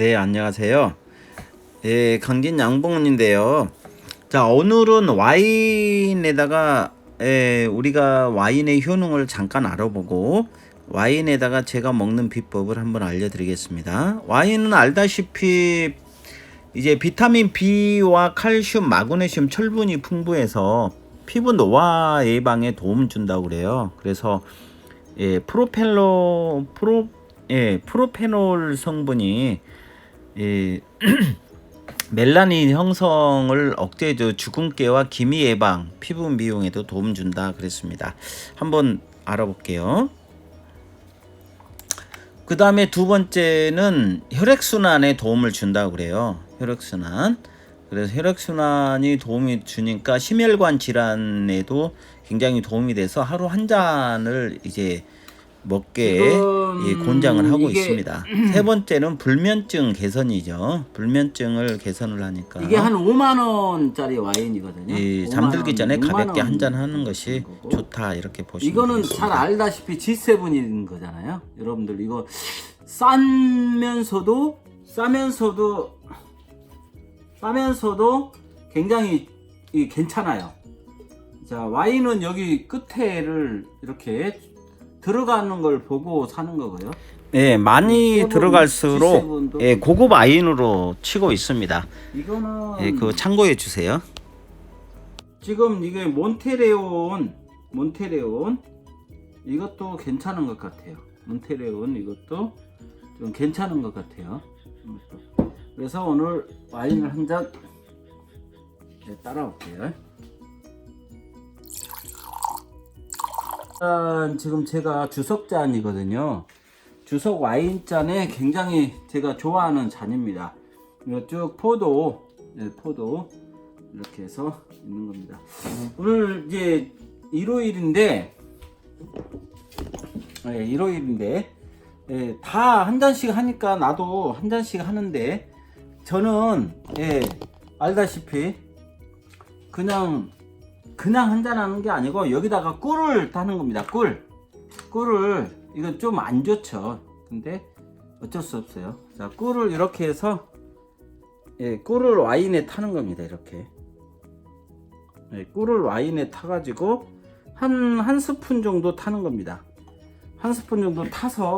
네, 안녕하세요. 예, 강진 양봉인데요. 자, 오늘은 와인에다가 예, 우리가 와인의 효능을 잠깐 알아보고 와인에다가 제가 먹는 비법을 한번 알려드리겠습니다. 와인은 알다시피 이제 비타민 B와 칼슘, 마그네슘, 철분이 풍부해서 피부 노화 예방에 도움 준다고 그래요. 그래서 예, 프로펠러 프로 예, 프로페놀 성분이 이 멜라닌 형성을 억제해줘 주근깨와 기미 예방, 피부 미용에도 도움 준다 그랬습니다. 한번 알아볼게요. 그 다음에 두 번째는 혈액순환에 도움을 준다고 그래요. 혈액순환. 그래서 혈액순환이 도움이 주니까 심혈관 질환에도 굉장히 도움이 돼서 하루 한 잔을 이제 먹게 예, 권장을 하고 이게- 있습니다. 세 번째는 불면증 개선이죠. 불면증을 개선을 하니까 이게 한 5만 원짜리 와인이거든요. 이 5만 잠들기 원, 전에 6만 가볍게 원 한잔 하는 것이 거고. 좋다 이렇게 보시면 이거는 되겠습니다. 잘 알다시피 G7인 거잖아요. 여러분들 이거 싸면서도 싸면서도 싸면서도 굉장히 이 괜찮아요. 자 와인은 여기 끝에를 이렇게 들어가는 걸 보고 사는 거고요. 예, 많이 세븐, 들어갈수록 G7도 예, 고급 와인으로 치고 있습니다. 이거는 예, 그거 참고해 주세요. 지금 이게 몬테레온 몬테레온 이것도 괜찮은 것 같아요. 몬테레온 이것도 좀 괜찮은 것 같아요. 그래서 오늘 와인을 한 잔 따라올게요. 일단 지금 제가 주석 잔이거든요. 주석 와인 잔에 굉장히 제가 좋아하는 잔입니다. 쭉 포도, 네, 포도 이렇게 해서 있는 겁니다. 오늘 이제 일요일인데, 네, 일요일인데 예, 다 한 잔씩 하니까 나도 한 잔씩 하는데 저는 예, 알다시피 그냥 그냥 한잔 하는 게 아니고 여기다가 꿀을 타는 겁니다. 꿀. 꿀을 이건 좀 안 좋죠. 근데 어쩔 수 없어요. 자, 꿀을 이렇게 해서 예, 꿀을 와인에 타는 겁니다. 이렇게. 예, 꿀을 와인에 타 가지고 한, 한 스푼 정도 타는 겁니다. 한 스푼 정도 타서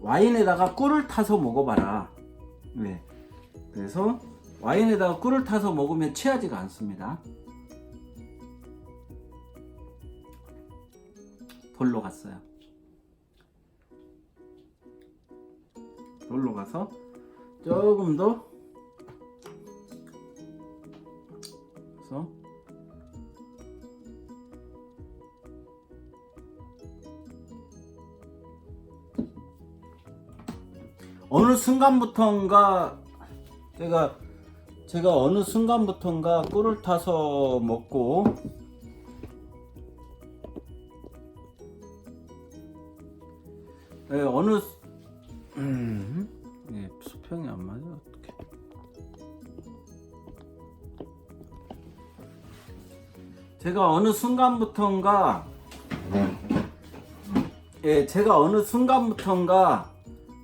와인에다가 꿀을 타서 먹어봐라. 네. 그래서 와인에다가 꿀을 타서 먹으면 취하지가 않습니다. 돌로 갔어요. 돌로 가서 조금 더 그래서 어느 순간부터인가 제가 제가 어느 순간부터인가 꿀을 타서 먹고 예, 어느 수- 음, 예, 수평이 안 맞아 어떻게? 제가 어느 순간부터인가 예, 제가 어느 순간부터인가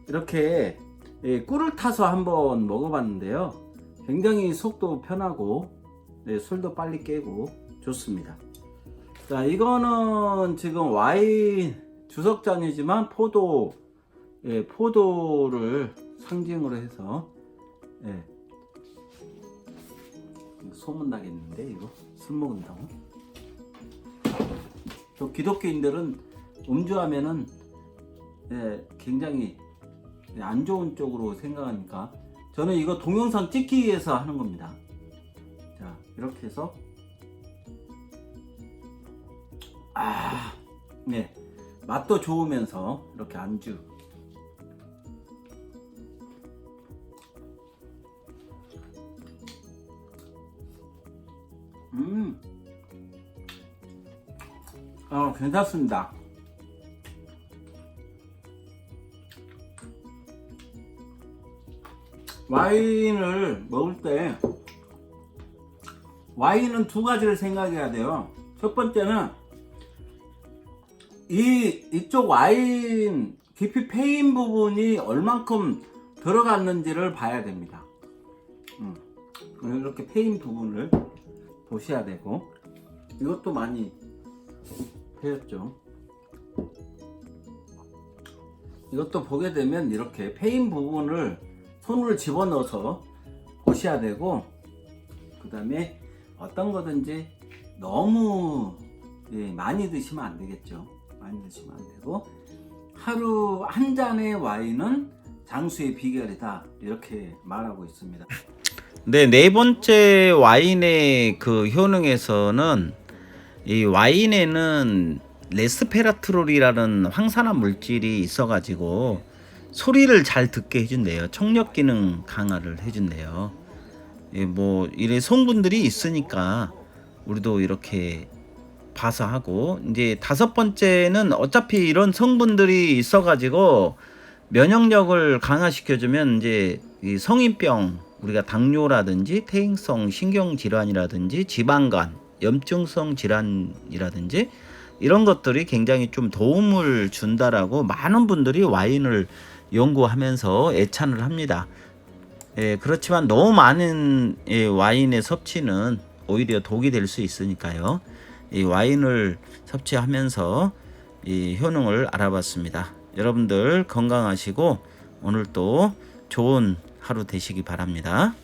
이렇게 예, 꿀을 타서 한번 먹어봤는데요. 굉장히 속도 편하고 네, 술도 빨리 깨고 좋습니다. 자, 이거는 지금 와인 주석잔이지만 포도 예, 포도를 상징으로 해서 예. 소문 나겠는데 이거 술 먹는다고? 또 기독교인들은 음주하면은 예, 굉장히 예, 안 좋은 쪽으로 생각하니까 저는 이거 동영상 찍기 위해서 하는 겁니다. 자 이렇게 해서 아, 네 맛도 좋으면서 이렇게 안주. 음, 어 괜찮습니다. 와인을 먹을 때 와인은 두 가지를 생각해야 돼요. 첫 번째는 이 이쪽 와인 깊이 패인 부분이 얼만큼 들어갔는지를 봐야 됩니다. 음. 이렇게 패인 부분을 보셔야 되고 이것도 많이 패였죠. 이것도 보게 되면 이렇게 패인 부분을 손을 집어넣어서 보셔야 되고 그 다음에 어떤 거든지 너무 예, 많이 드시면 안 되겠죠. 많이 드시면 안 되고 하루 한 잔의 와인은 장수의 비결이다 이렇게 말하고 있습니다. 네, 네 번째 와인의 그 효능에서는 이 와인에는 레스페라트롤이라는 황산화 물질이 있어가지고 소리를 잘 듣게 해준대요. 청력 기능 강화를 해준대요. 예, 뭐 이래 성분들이 있으니까 우리도 이렇게 봐서 하고 이제 다섯 번째는 어차피 이런 성분들이 있어가지고 면역력을 강화시켜주면 이제 이 성인병 우리가 당뇨라든지 퇴행성 신경 질환이라든지 지방간 염증성 질환이라든지 이런 것들이 굉장히 좀 도움을 준다라고 많은 분들이 와인을 연구하면서 애찬을 합니다. 예, 그렇지만 너무 많은 예, 와인의 섭취는 오히려 독이 될 수 있으니까요. 이 와인을 섭취하면서 이 효능을 알아봤습니다. 여러분들 건강하시고 오늘 또 좋은 하루 되시기 바랍니다.